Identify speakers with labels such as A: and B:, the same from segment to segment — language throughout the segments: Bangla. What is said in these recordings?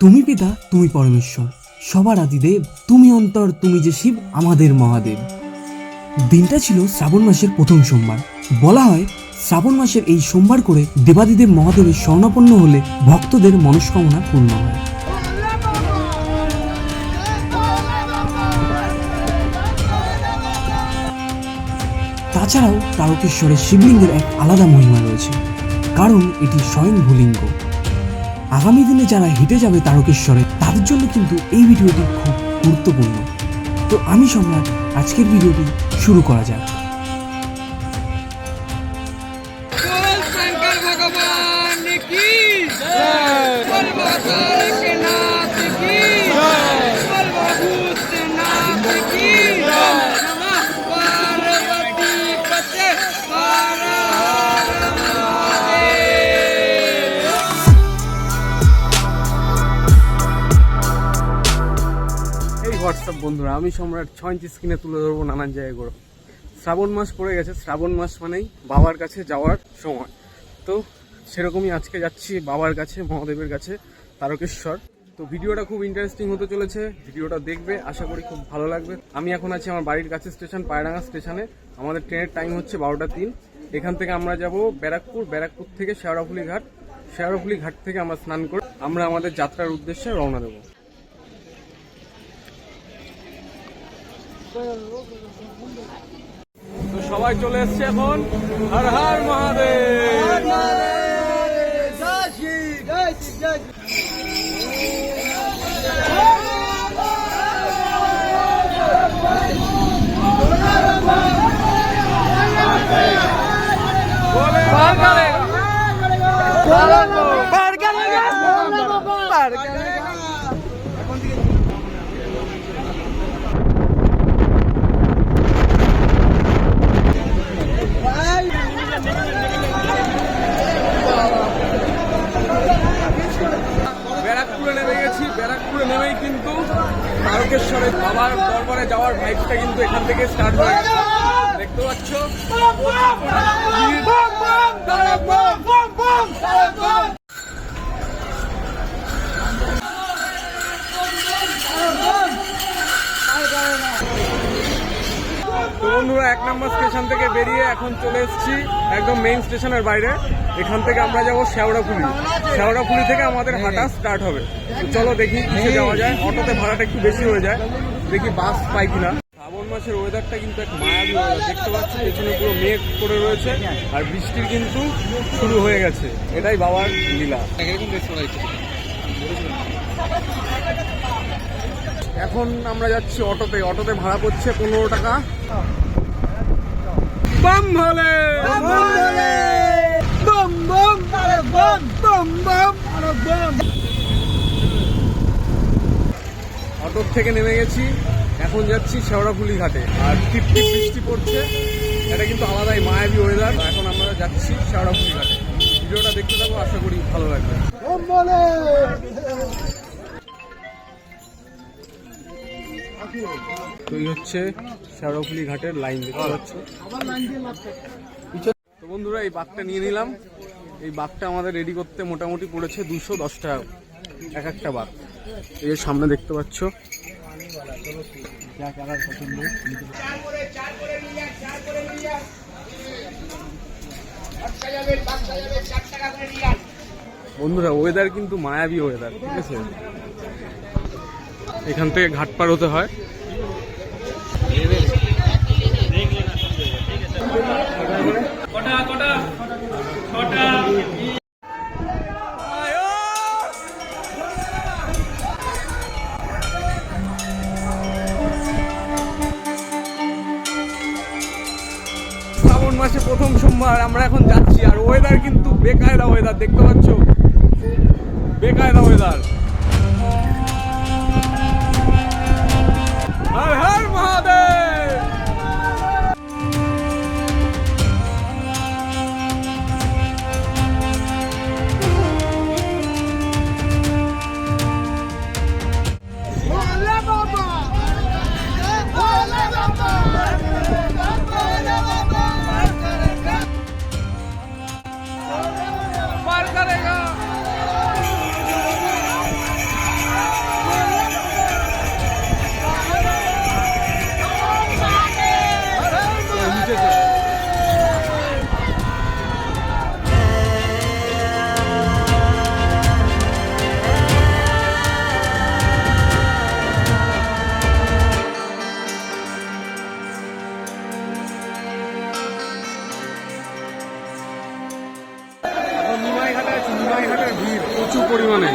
A: তুমি পিতা, তুমি পরমেশ্বর। সবার আদিদেব, তুমি অন্তর, তুমি যে শিব, আমাদের মহাদেব। দিনটা ছিল শ্রাবণ মাসের প্রথম সোমবার। বলা হয়, শ্রাবণ মাসের এই সোমবার করে দেবাদিদেব মহাদেবের স্বর্ণাপন্ন হলে ভক্তদের মনস্কামনা পূর্ণ হয়। তাছাড়াও তারকেশ্বরের শিবলিঙ্গের এক আলাদা মহিমা রয়েছে। কারণ এটি স্বয়ং ভূলিঙ্গ। আগামী দিনে যারা হেঁটে যাবে তারকেশ্বরে, তাদের জন্য কিন্তু এই ভিডিওটি খুব গুরুত্বপূর্ণ। তো আমি সম্রাট, আজকের ভিডিওটি শুরু করা যাক।
B: হোয়াটসঅ্যাপ বন্ধুরা, আমি সম্রাট ছয় ইঞ্চি স্ক্রিনে তুলে ধরবো নানান জায়গায় করে শ্রাবণ মাস পড়ে গেছে, শ্রাবণ মাস মানেই বাবার কাছে যাওয়ার সময়। তো সেরকমই আজকে যাচ্ছি বাবার কাছে, মহাদেবের কাছে, তারকেশ্বর। তো ভিডিওটা খুব ইন্টারেস্টিং হতে চলেছে, ভিডিওটা দেখবে, আশা করি খুব ভালো লাগবে। আমি এখন আছি আমার বাড়ির কাছে স্টেশন, পায়রাঙ্গা স্টেশনে। আমাদের ট্রেনের টাইম হচ্ছে বারোটা তিন। এখান থেকে আমরা যাব ব্যারাকপুর ব্যারাকপুর থেকে শেওড়াফুলি ঘাট শেওড়াফুলি ঘাট থেকে আমরা স্নান করে আমরা আমাদের যাত্রার উদ্দেশ্যে রওনা দেবো। তো সবাই চলে এসছে এখন হর হর মহাদেব। বলে বারগারে। ব্যারাকপুরে নেমে গেছি ব্যারাকপুরে নেমেই কিন্তু তারকেশ্বরের বাবার দরবারে যাওয়ার ভাইবটা কিন্তু এখান থেকে স্টার্ট হয়ে গেছে। দেখতে পাচ্ছ? বন্ধুরা, এক নম্বর স্টেশন থেকে বেরিয়ে এখন চলে এসেছি একদম মেইন স্টেশনের বাইরে। এখান থেকে আমরা যাব শেওড়াফুলি শেওড়াফুলি থেকে আমাদের হাঁটা স্টার্ট হবে। চলো দেখি কিসে যাওয়া যায়। অটোতে ভাড়াটা একটু বেশি হয়ে যায়। দেখি বাস পাই কিনা। শ্রাবণ মাসের ওয়েদারটা কিন্তু এক মায়াবী ওয়েদার দেখতে পাচ্ছি, পেছনে পুরো মেঘ করে রয়েছে। আর বৃষ্টির কিন্তু শুরু হয়ে গেছে। এটাই বাবার লীলা। এখন আমরা যাচ্ছি অটোতে। অটোতে ভাড়া পড়ছে পনেরো টাকা। বাম ভোলে অটোর থেকে নেমে গেছি। এখন যাচ্ছি শেওড়াফুলি ঘাটে। আর টিপ বৃষ্টি পড়ছে। এটা কিন্তু আলাদাই মায়াবী ওয়েদার এখন আমরা যাচ্ছি শেওড়াফুলি ঘাটে। ভিডিওটা দেখতে থাকব আশা করি ভালো লাগবে। তো হচ্ছে শেওড়াফুলি ঘাটের লাইন দেখতে পাচ্ছ? তো বন্ধুরা, এই বাঘটা নিয়ে নিলাম। এই বাঘটা আমাদের রেডি করতে মোটামুটি পড়েছে দুশো দশ টাকা। এক একটা বাঘ। এই যে সামনে দেখতে পাচ্ছ। বন্ধুরা ওয়েদার কিন্তু মায়াবী ওয়েদার ঠিক আছে? এখান থেকে ঘাট পার হতে হয়। শ্রাবণ মাসে প্রথম সোমবার, আমরা এখন যাচ্ছি। আর ওয়েদার কিন্তু বেকায়দা ওয়েদার দেখতে পাচ্ছ? বেকায়দা ওয়েদার নিমাইঘাটের ভিড় প্রচুর পরিমাণে।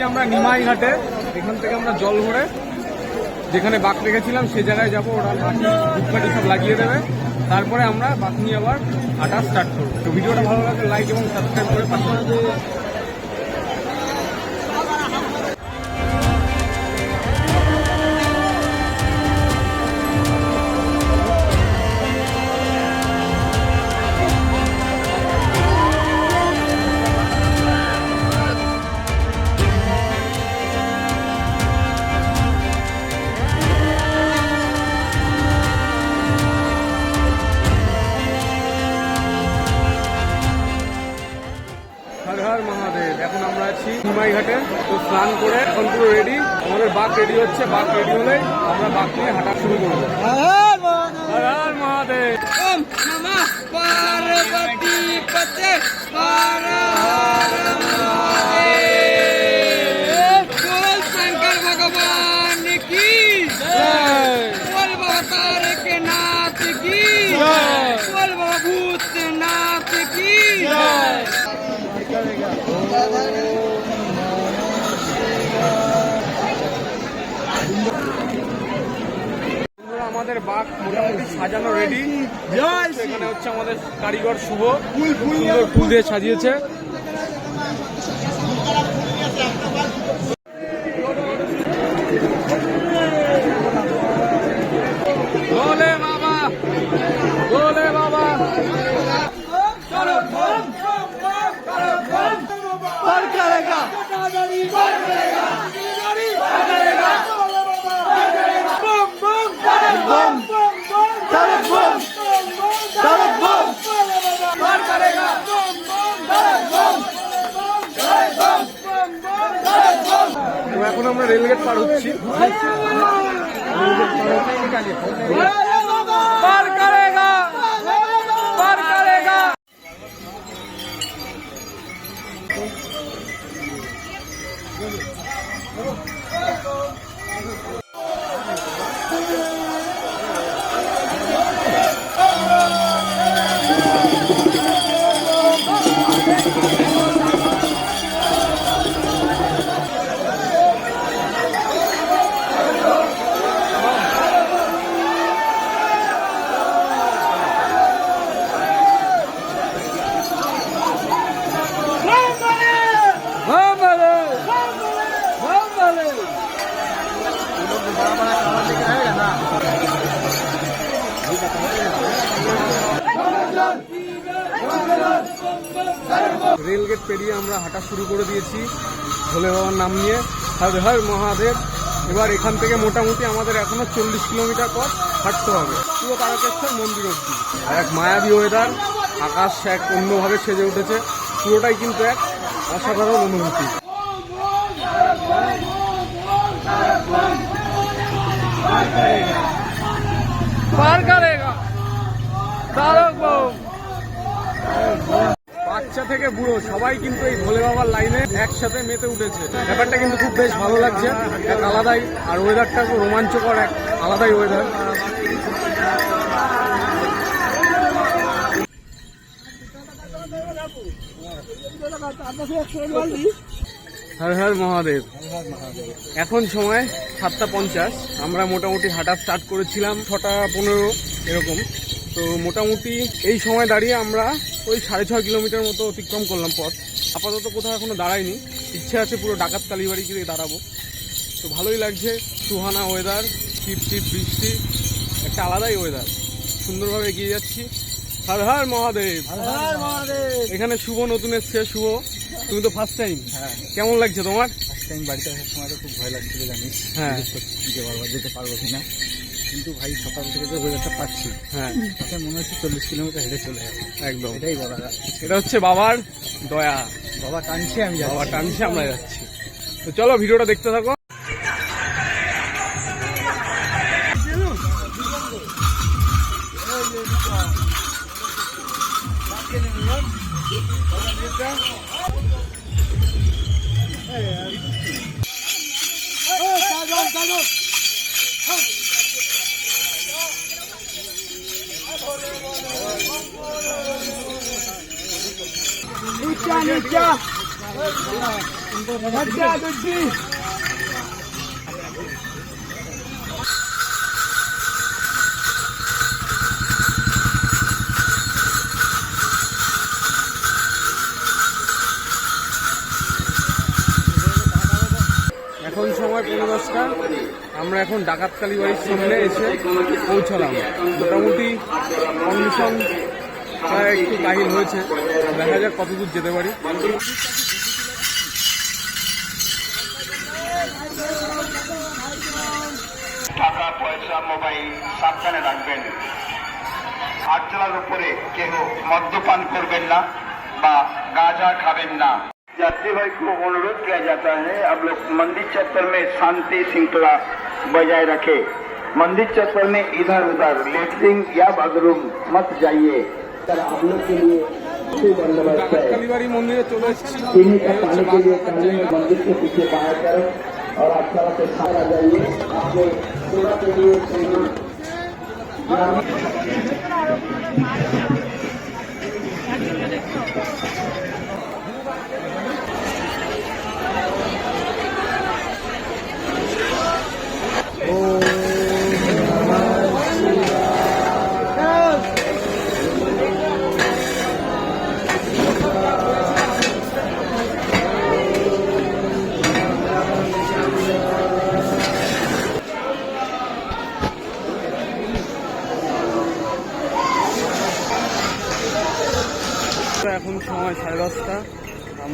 B: এসেছি আমরা নিমাই ঘাটে এখান থেকে আমরা জল ভরে যেখানে বাঘ রেখেছিলাম, সে জায়গায় যাব। ওরা লাঠি সব লাগিয়ে দেবে। তারপরে আমরা বাঘ নিয়ে আবার আটা স্টার্ট করব। তো ভিডিওটা ভালো লাগলে লাইক এবং সাবস্ক্রাইব করে পাশে রেডি হচ্ছে বাঘ রেডি হলে আমরা বাঘ নিয়ে হাঁটা শুরু করব। আমাদের বাঘ মোটামুটি সাজানো রেডি এখানে হচ্ছে আমাদের কারিগর শুভ। সুন্দর ফুল দিয়ে সাজিয়েছে। রেলগেট পার হচ্ছি। পেরিয়ে আমরা হাঁটা শুরু করে দিয়েছি, ভোলে বাবার নাম নিয়ে। হর হর মহাদেব, এবার এখান থেকে মোটামুটি আমাদের এখনও চল্লিশ কিলোমিটার পথ হাঁটতে হবে। পুরো তারকেশ্বর মন্দির অব্দি আর এক মায়াবী ওয়েদার আকাশ এক অন্যভাবে সেজে উঠেছে, পুরোটাই কিন্তু এক অসাধারণ অনুভূতি। পার করেগা। তারক বাবু। বাচ্চা থেকে বুড়ো, সবাই কিন্তু এই ভোলে বাবার লাইনে একসাথে মেতে উঠেছে। ব্যাপারটা কিন্তু খুব বেশ ভালো লাগছে। এক আলাদাই, আর ওয়েদারটা খুব রোমাঞ্চকর এক আলাদাই ওয়েদার হর হর মহাদেব। এখন সময় সাতটা পঞ্চাশ। আমরা মোটামুটি হাঁটা স্টার্ট করেছিলাম ছটা পনেরো, এরকম। তো মোটামুটি এই সময় দাঁড়িয়ে আমরা ওই সাড়ে ছয় কিলোমিটার মতো অতিক্রম করলাম পথ। আপাতত কোথাও এখনও দাঁড়াইনি ইচ্ছে আছে পুরো ডাকাত কালীবাড়ি গিয়ে দাঁড়াবো। তো ভালোই লাগছে সুহানা ওয়েদার টিপ টিপ বৃষ্টি একটা আলাদাই ওয়েদার সুন্দরভাবে এগিয়ে যাচ্ছি। হর হর মহাদেব। এখানে শুভ নতুন এসছে শুভ। তুমি তো ফার্স্ট টাইম
C: হ্যাঁ।
B: কেমন লাগছে তোমার?
C: ফার্স্ট টাইম বাড়িতে আসার সময় তো খুব ভয় লাগছিল জানিস।
B: হ্যাঁ।
C: যেতে পারব কিনা। কিন্তু ভাই সকাল থেকে যে ওয়েদারটা পাচ্ছি।
B: হ্যাঁ।
C: তাতে মনে হচ্ছে চল্লিশ কিলোমিটার হেঁটে চলে যাব।
B: একদম।
C: এটাই বলা
B: এটা হচ্ছে বাবার দয়া।
C: বাবা টানছে আমি
B: বাবা টানছে আমরা যাচ্ছি। তো চলো ভিডিওটা দেখতে থাকো। এখন সময় পনেরো দশটা। আমরা এখন ডাকাতকালী বাড়ির সামনে এসে পৌঁছালাম। মোটামুটি কন্ডিশন প্রায় একটু কাহিল হয়েছে দেখা যাক কত দূর যেতে পারি
D: টাকা পয়সা মোবাইল সাবধানে রাখবেন আটজলার উপরে কেহ মদ্যপান করবেন না বা গাঁজা খাবেন না यात्री भाई को अनुरोध किया जाता है अब लोग मंदिर चक्कर में शांति श्रृंखला बजाय रखे मंदिर चक्कर में इधर उधर लेटरिन या बाथरूम मत जाइए सर आप लोग के लिए अच्छी बंदोबस्त है
B: ডাকাতকালী বাড়ি মন্দিরে চলে এসেছি
D: पीने का
B: এই হচ্ছে
D: पानी के लिए
B: বাস
D: कमरे में मंदिर के पीछे बाहर करें और आप सड़क पे सारा जाइए आपके सेवा के लिए
B: এখন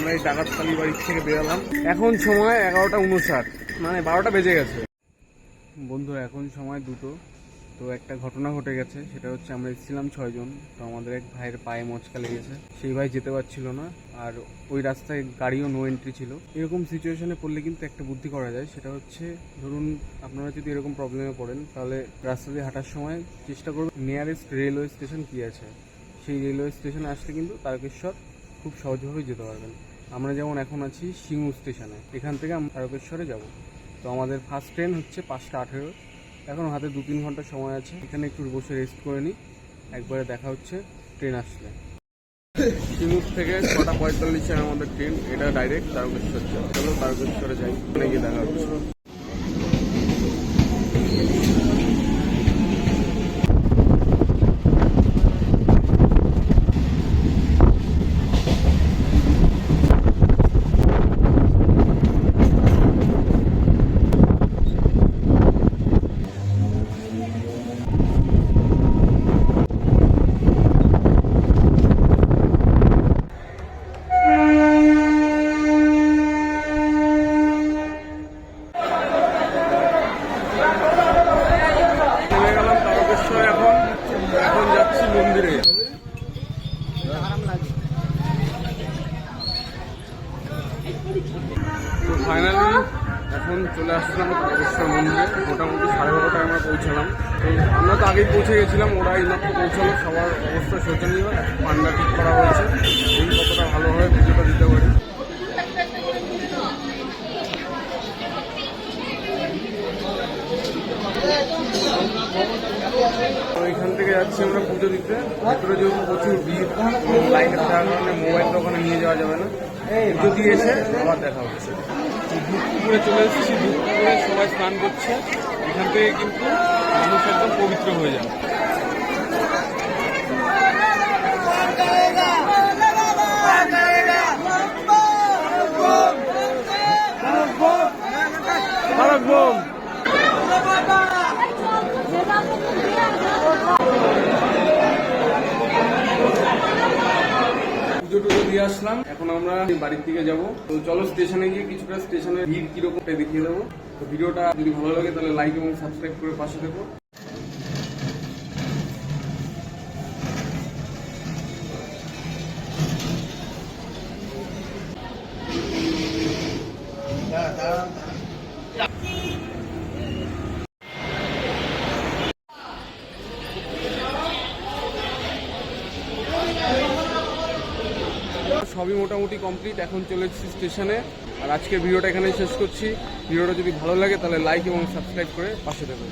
B: আমরা এই ডাকাতকালী বাড়ির থেকে বেরোলাম। এখন সময় এগারোটা উনষাট। মানে বারোটা বেজে গেছে। বন্ধু, এখন সময় দুটো। তো একটা ঘটনা ঘটে গেছে, সেটা হচ্ছে আমরা এসেছিলাম ছয়জন। তো আমাদের এক ভাইয়ের পায়ে মচকা লেগেছে। সেই ভাই যেতে পারছিল না, আর ওই রাস্তায় গাড়িও নো এন্ট্রি ছিল। এরকম সিচুয়েশনে পড়লে কিন্তু একটা বুদ্ধি করা যায়। সেটা হচ্ছে, ধরুন আপনারা যদি এরকম প্রবলেমে পড়েন, তাহলে রাস্তা দিয়ে হাঁটার সময় চেষ্টা করবেন নিয়ারেস্ট রেলওয়ে স্টেশন কী আছে? সেই রেলওয়ে স্টেশনে আসলে কিন্তু তারকেশ্বর খুব সহজভাবে যেতে পারবেন। আমরা যেমন এখন আছি সিঙ্গু স্টেশনে, এখান থেকে আমরা তারকেশ্বরে যাব। তো আমাদের ফার্স্ট ট্রেন হচ্ছে পাঁচটা আঠেরো। এখন হাতে দু তিন ঘণ্টা সময় আছে, এখানে একটু বসে রেস্ট করে নিই, একবারে দেখা হচ্ছে ট্রেন আসলে। সিঙ্গুর থেকে ছটা পঁয়তাল্লিশের আমাদের ট্রেন এটা ডাইরেক্ট তারকেশ্বর চলো তারকেশ্বরে যাই অনেকে দেখা হচ্ছে চলে গেলাম তারকেশ্বর এখন এখন যাচ্ছি মন্দিরে তো ফাইনালি এখন চলে আসলাম তারকেশ্বর মন্দিরে মোটামুটি সাড়ে বারোটায় আমরা পৌঁছালাম তো আমরা তো আগেই পৌঁছে গেছিলাম ওরা এইমাত্র পৌঁছালো সবার অবস্থা শোচনীয় একটা পান্ডা ঠিক করা হয়েছে এই কতটা ভালোভাবে পুজোটা দিতে পারি তো এখান থেকে যাচ্ছি আমরা দিতে ভেতরে যেহেতু প্রচুর ভিড় লাইনে থাকার কারণে মোবাইল ওখানে নিয়ে যাওয়া যাবে না। যদি এসে আবার দেখা হচ্ছে দুপুরে চলে এসেছি। দুপুরে সবাই স্নান করছে। এখান থেকে কিন্তু মানুষ একদম পবিত্র হয়ে যাবে। আসলাম। এখন আমরা বাড়ির দিকে যাব। তো চলো স্টেশনে গিয়ে কিছুটা স্টেশনের ভিড় কীরকম দেখিয়ে দেবো। তো ভিডিওটা যদি ভালো লাগে তাহলে লাইক এবং সাবস্ক্রাইব করে পাশে দেখো Yeah, সবই মোটামুটি কমপ্লিট এখন চলে এসেছি স্টেশনে আর আজকের ভিডিওটা এখানেই শেষ করছি। ভিডিওটা যদি ভালো লাগে তাহলে লাইক এবং সাবস্ক্রাইব করে পাশে দেবেন